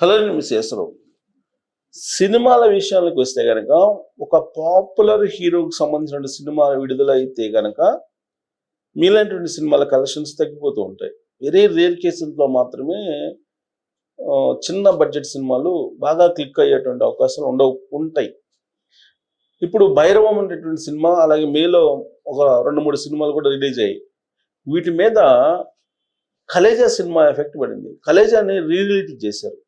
Hello miss చేస్తారు సినిమాల విషయానికి వస్తే కనుక ఒక పాపులర్ హీరోకి సంబంధించిన సినిమా విడుదల అయితే కనుక మీలాంటి సినిమాల కలెక్షన్స్ తగ్గిపోతూ ఉంటాయి. వెరీ రేర్ కేసుల్లో మాత్రమే చిన్న బడ్జెట్ సినిమాలు బాగా క్లిక్ అయ్యేటువంటి అవకాశాలు ఉండవు ఉంటాయి. ఇప్పుడు భైరవం అనేటువంటి సినిమా అలాగే మేలో ఒక రెండు మూడు సినిమాలు కూడా రిలీజ్ అయ్యాయి. వీటి మీద కలేజా సినిమా ఎఫెక్ట్ పడింది. కలేజాని రీ చేశారు.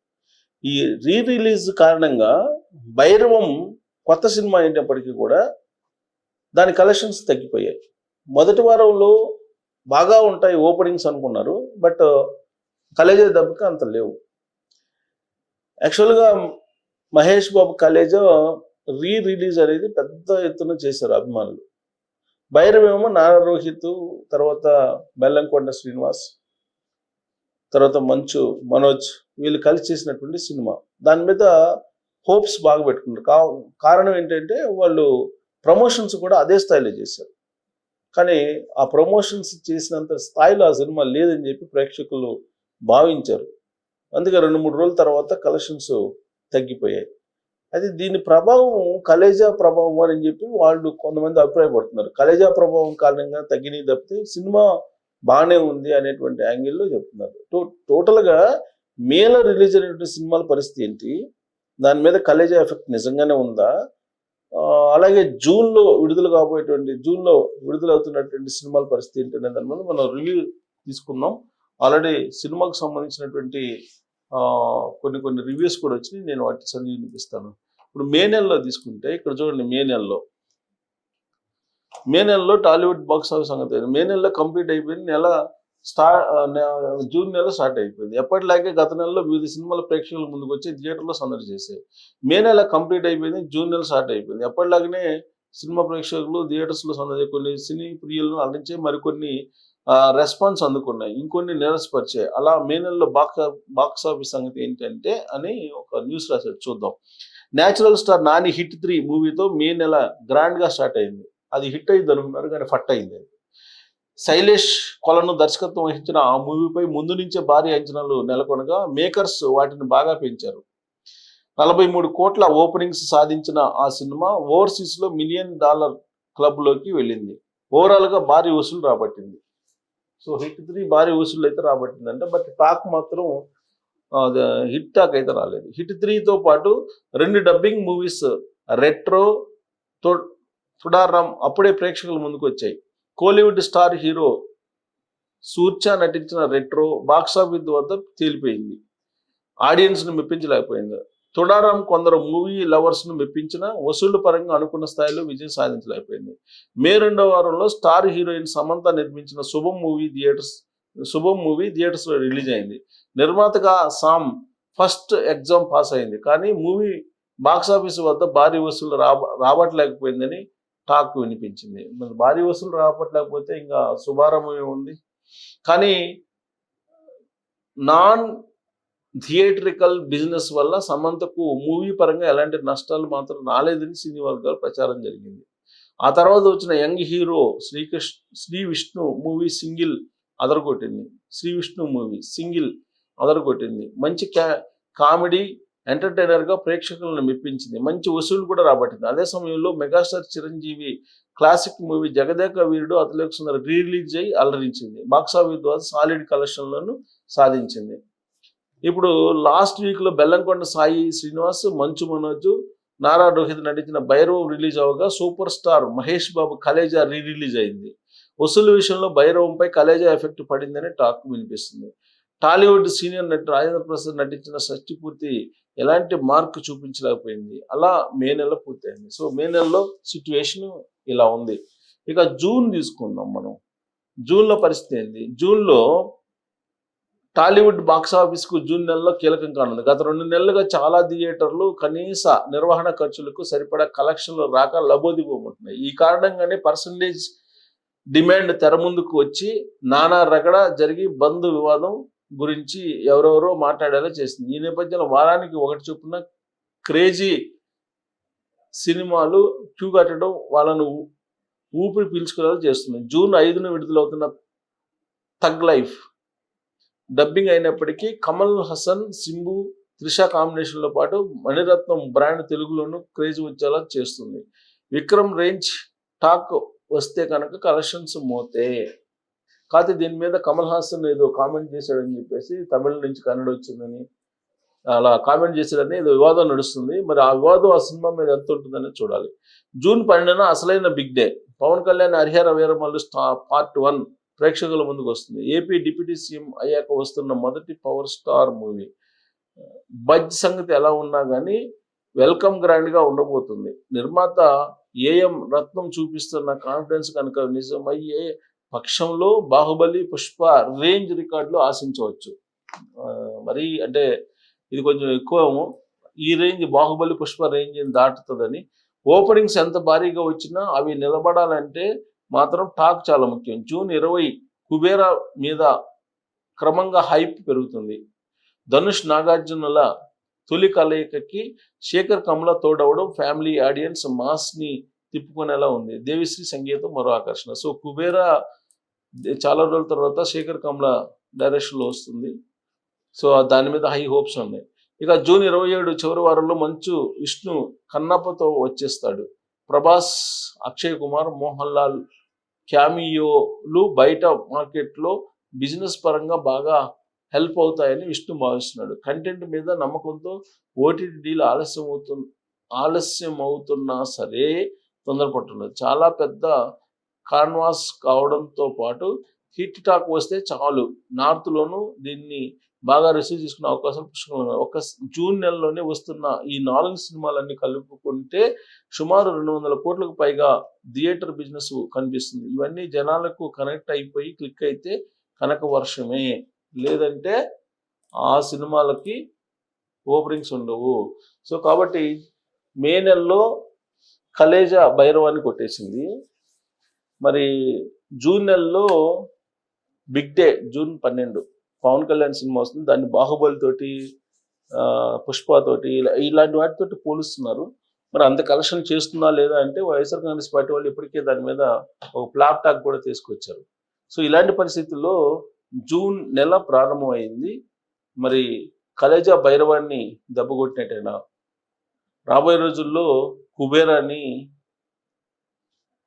ఈ రీ రిలీజ్ కారణంగా భైరవం కొత్త సినిమా అయినప్పటికీ కూడా దాని కలెక్షన్స్ తగ్గిపోయాయి. మొదటి వారంలో బాగా ఉంటాయి ఓపెనింగ్స్ అనుకున్నారు బట్ కలేజా uh, దెబ్బకి అంత లేవు. యాక్చువల్గా మహేష్ బాబు కలేజా రీ రిలీజ్ అనేది పెద్ద ఎత్తున చేశారు అభిమానులు. భైరవేమో నారా రోహిత్ తర్వాత బెల్లంకొండ శ్రీనివాస్ తర్వాత మంచు మనోజ్ వీళ్ళు కలిసి చేసినటువంటి సినిమా. దాని మీద హోప్స్ బాగా పెట్టుకున్నారు. కా కారణం ఏంటంటే వాళ్ళు ప్రమోషన్స్ కూడా అదే స్థాయిలో చేశారు. కానీ ఆ ప్రమోషన్స్ చేసినంత స్థాయిలో ఆ సినిమా లేదని చెప్పి ప్రేక్షకులు భావించారు. అందుకే రెండు మూడు రోజుల తర్వాత కలెక్షన్స్ తగ్గిపోయాయి. అది దీని ప్రభావం కలేజా ప్రభావం అని చెప్పి వాళ్ళు కొంతమంది అభిప్రాయపడుతున్నారు. కలేజా ప్రభావం కారణంగా తగ్గినవి తప్పితే సినిమా బాగానే ఉంది అనేటువంటి యాంగిల్లో చెప్తున్నారు. టో టోటల్గా మేలో రిలీజ్ అయినటువంటి సినిమాల పరిస్థితి ఏంటి? దాని మీద కలేజా ఎఫెక్ట్ నిజంగానే ఉందా? అలాగే జూన్లో విడుదల కాబోయేటువంటి జూన్లో విడుదలవుతున్నటువంటి సినిమాల పరిస్థితి ఏంటి అనే దాని మీద మనం రివ్యూ తీసుకుందాం. ఆల్రెడీ సినిమాకు సంబంధించినటువంటి కొన్ని కొన్ని రివ్యూస్ కూడా వచ్చి నేను వాటి చదివి వినిపిస్తాను. ఇప్పుడు మే నెలలో తీసుకుంటే ఇక్కడ చూడండి మే నెలలో. మే నెలలో టాలీవుడ్ బాక్స్ ఆఫీస్ సంగతి మే నెలలో కంప్లీట్ అయిపోయింది. నెల స్టార్ జూన్ నెల స్టార్ట్ అయిపోయింది. ఎప్పటిలాగే గత నెలలో వివిధ సినిమాల ప్రేక్షకుల ముందుకు వచ్చి థియేటర్లో సందడి చేసాయి మే నెల కంప్లీట్ అయిపోయింది జూన్ నెల స్టార్ట్ అయిపోయింది. ఎప్పటిలాగానే సినిమా ప్రేక్షకులు థియేటర్స్లో సందడి కొన్ని సినీ ప్రియులను అలరించే మరికొన్ని రెస్పాన్స్ అందుకున్నాయి. ఇంకొన్ని నిరసపరిచాయి అలా మే నెలలో బాక్స్ బాక్స్ ఆఫీస్ సంగతి ఏంటంటే అని ఒక న్యూస్ రాశారు చూద్దాం. Natural star Nani hit three మూవీతో మే నెల గ్రాండ్గా స్టార్ట్ అయింది. అది హిట్ అయింది అనుకున్నారు కానీ ఫట్ అయింది అది. శైలేష్ కొలను దర్శకత్వం వహించిన ఆ మూవీపై ముందు నుంచే భారీ అంచనాలు నెలకొనగా మేకర్స్ వాటిని బాగా పెంచారు. నలభై మూడు కోట్ల ఓపెనింగ్స్ సాధించిన ఆ సినిమా ఓవర్సీస్లో మిలియన్ డాలర్ క్లబ్లోకి వెళ్ళింది. ఓవరాల్గా భారీ వసూలు రాబట్టింది. సో హిట్ త్రీ భారీ వసూలు అయితే రాబట్టింది అంటే బట్ టాక్ మాత్రం హిట్ టాక్ అయితే రాలేదు. హిట్ త్రీతో పాటు రెండు డబ్బింగ్ మూవీస్ రెట్రో తుడారాం అప్పుడే ప్రేక్షకుల ముందుకు వచ్చాయి కోలీవుడ్ స్టార్ హీరో సూర్చా నటించిన రెట్రో బాక్సాఫీస్ వద్ద తేలిపోయింది. ఆడియన్స్ను మెప్పించలేకపోయింది. తుడారాం కొందరు మూవీ లవర్స్ను మెప్పించిన వసూళ్ళ పరంగా అనుకున్న స్థాయిలో విజయం సాధించలేకపోయింది. మే రెండో వారంలో స్టార్ హీరోయిన్ సమంత నిర్మించిన Subham movie theatres Subham movie థియేటర్స్లో రిలీజ్ అయింది. నిర్మాతగా సామ్ ఫస్ట్ ఎగ్జామ్ పాస్ అయింది. కానీ మూవీ బాక్సాఫీస్ వద్ద భారీ వసూలు రాబ రాబట్టలేకపోయిందని టాక్ వినిపించింది. మరి భారీ వసూలు రాబట్టలేకపోతే ఇంకా శుభారంభం ఉంది కానీ నాన్ థియేట్రికల్ బిజినెస్ వల్ల సమంతకు మూవీ పరంగా ఎలాంటి నష్టాలు మాత్రం రాలేదని సినీ వర్గాలు ప్రచారం జరిగింది. ఆ తర్వాత వచ్చిన young hero Srikrishna Sri Vishnu movie single అదరగొట్టింది. Shri Vishnu movie single అదరగొట్టింది. మంచి క్యా కామెడీ ఎంటర్టైనర్గా ప్రేక్షకులను మెప్పించింది. మంచి వసూలు కూడా రాబట్టింది. అదే సమయంలో megastar Chiranjeevi classic movie Jagadeka Veerudu Athiloka Sundara re release అయ్యి అలరించింది. బాక్సాఫీస్ ద్వారా సాలిడ్ కలెక్షన్లను సాధించింది. ఇప్పుడు లాస్ట్ వీక్లో బెల్లంకొండ సాయి శ్రీనివాస్ మంచు మనోజ్ నారా రోహిత్ నటించిన Bhairav release అవగా super star Mahesh Babu Khaleja re release అయింది. వసూలు విషయంలో భైరవంపై కలేజా ఎఫెక్ట్ పడిందని టాక్ వినిపిస్తుంది. టాలీవుడ్ సీనియర్ నటి రాజేంద్ర ప్రసాద్ నటించిన షష్టిపూర్తి ఎలాంటి మార్క్ చూపించలేకపోయింది. అలా మే నెల పూర్తయింది. సో మే నెలలో సిచ్యువేషన్ ఇలా ఉంది. ఇక జూన్ తీసుకుందాం మనం. జూన్లో పరిస్థితి ఏంది? జూన్లో టాలీవుడ్ బాక్స్ ఆఫీస్కు జూన్ నెలలో కీలకం కానుంది. గత రెండు నెలలుగా చాలా థియేటర్లు కనీస నిర్వహణ ఖర్చులకు సరిపడా కలెక్షన్లు రాక లబోదిబోమంటున్నాయి ఈ కారణంగానే పర్సంటేజ్ డిమాండ్ తెర ముందుకు వచ్చి నానా రగడ జరిగి బంధు వివాదం గురించి ఎవరెవరో మాట్లాడేలా చేసింది. ఈ నేపథ్యంలో వారానికి ఒకటి చొప్పున క్రేజీ సినిమాలు క్యూ కట్టడం వాళ్ళను ఊపిరి పీల్చుకునేలా చేస్తుంది. జూన్ ఐదున విడుదలవుతున్న తగ్ లైఫ్ డబ్బింగ్ అయినప్పటికీ కమల్ హసన్ సింబు త్రిష కాంబినేషన్లో పాటు మణిరత్నం బ్రాండ్ తెలుగులోనూ క్రేజ్ వచ్చేలా చేస్తుంది. విక్రమ్ రేంజ్ టాక్ వస్తే కనుక కలెక్షన్స్ మోతే కాకపోతే దీని మీద కమల్ హాసన్ ఏదో కామెంట్ చేశాడని చెప్పేసి తమిళ నుంచి కన్నడ వచ్చిందని అలా కామెంట్ చేశాడని ఏదో వివాదం నడుస్తుంది. మరి ఆ వివాదం ఆ సినిమా మీద ఎంత ఉంటుందని చూడాలి. జూన్ పన్నెండున అసలైన బిగ్ డే. పవన్ కళ్యాణ్ హరిహర వీరమల్లు స్టా పార్ట్ వన్ ప్రేక్షకుల ముందుకు వస్తుంది. ఏపీ డిప్యూటీ సీఎం అయ్యాక వస్తున్న మొదటి పవర్ స్టార్ మూవీ. బజ్ సంగతి ఎలా ఉన్నా కానీ వెల్కమ్ గ్రాండ్గా ఉండబోతుంది. నిర్మాత ఏఎం రత్నం చూపిస్తున్న కాన్ఫిడెన్స్ కనుక నిజమయ్యే పక్షంలో బాహుబలి పుష్ప రేంజ్ రికార్డులు ఆశించవచ్చు. మరి అంటే ఇది కొంచెం ఎక్కువ ఈ రేంజ్ బాహుబలి పుష్ప రేంజ్ దాటుతుందని. ఓపెనింగ్స్ ఎంత భారీగా వచ్చినా అవి నిలబడాలంటే మాత్రం టాక్ చాలా ముఖ్యం. జూన్ ఇరవై కుబేరా మీద క్రమంగా హైప్ పెరుగుతుంది. ధనుష్ నాగార్జునుల తొలి కలయికకి శేఖర్ కమల తోడవడం ఫ్యామిలీ ఆడియన్స్ మాస్ని తిప్పుకునేలా ఉంది. దేవిశ్రీ సంగీతం మరో ఆకర్షణ. సో కుబేర చాలా రోజుల తర్వాత శేఖర్ కమల డైరెక్షన్లో వస్తుంది. సో దాని మీద హై హోప్స్ ఉన్నాయి. ఇక జూన్ ఇరవై ఏడు చివరి వారంలో మంచు విష్ణు కన్నప్పతో వచ్చేస్తాడు. ప్రభాస్ అక్షయ్ కుమార్ మోహన్ లాల్ క్యామియోలు బయట మార్కెట్లో బిజినెస్ పరంగా బాగా హెల్ప్ అవుతాయని విష్ణు భావిస్తున్నాడు. కంటెంట్ మీద నమ్మకంతో ఓటీటీ డీల్ ఆలస్యం అవుతు ఆలస్యం అవుతున్నా సరే తొందరపడుతున్నది చాలా పెద్ద కాన్వాస్ కావడంతో పాటు హిట్ టాక్ వస్తే చాలు. నార్త్లోనూ దీన్ని బాగా రిసీవ్ చేసుకునే అవకాశాలు పుష్కలంగా ఒక జూన్ నెలలోనే వస్తున్న ఈ నాలుగు సినిమాలన్నీ కలుపుకుంటే సుమారు రెండు వందల కోట్లకు పైగా థియేటర్ బిజినెస్ కనిపిస్తుంది. ఇవన్నీ జనాలకు కనెక్ట్ అయిపోయి క్లిక్ అయితే కనక వర్షమే. లేదంటే ఆ సినిమాలకి ఓపెనింగ్స్ ఉండవు. సో కాబట్టి మే నెలలో కలేజా భైరవాన్ని కొట్టేసింది. మరి జూన్ నెలలో బిగ్ డే జూన్ పన్నెండు పవన్ కళ్యాణ్ సినిమా వస్తుంది. దాన్ని బాహుబలి తోటి ఇలా ఇలాంటి వాటితోటి పోలుస్తున్నారు. మరి అంత కలెక్షన్ చేస్తున్నా లేదా అంటే వైఎస్ఆర్ కాంగ్రెస్ పార్టీ వాళ్ళు ఇప్పటికే దాని మీద ఒక ప్లాప్ టాక్ కూడా తీసుకొచ్చారు. సో ఇలాంటి పరిస్థితుల్లో జూన్ నెల ప్రారంభమైంది. మరి కలేజా భైరవాన్ని దెబ్బకొట్టినట్టేనా రాబోయే రోజుల్లో కుబేరాన్ని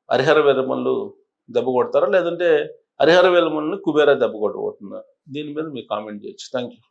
హరిహర వేలమల్లు దెబ్బ కొడతారా? లేదంటే హరిహర వీరమల్ని కుబేరా దెబ్బ కొట్టబోతున్నారు దీని మీద మీరు కామెంట్ చేయొచ్చు. Thank you